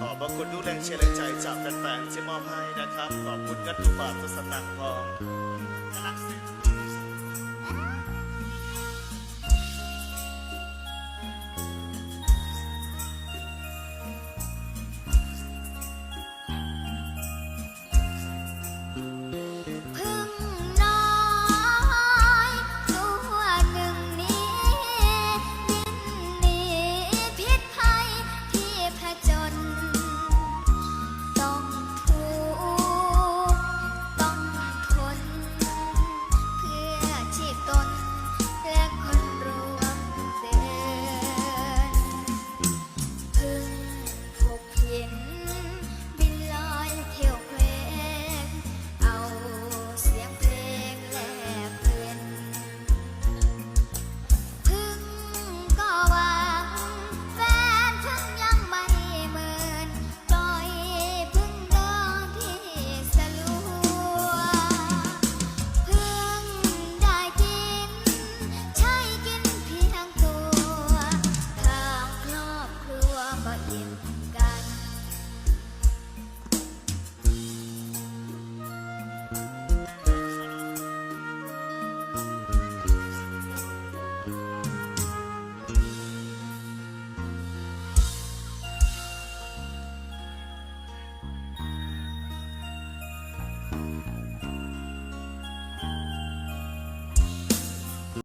ขอบพระคุณทุกแรงเชียร์แรงใจจากแฟนๆที่มอบให้นะครับ ขอบคุณกันทุกบาททุกสตางค์พอก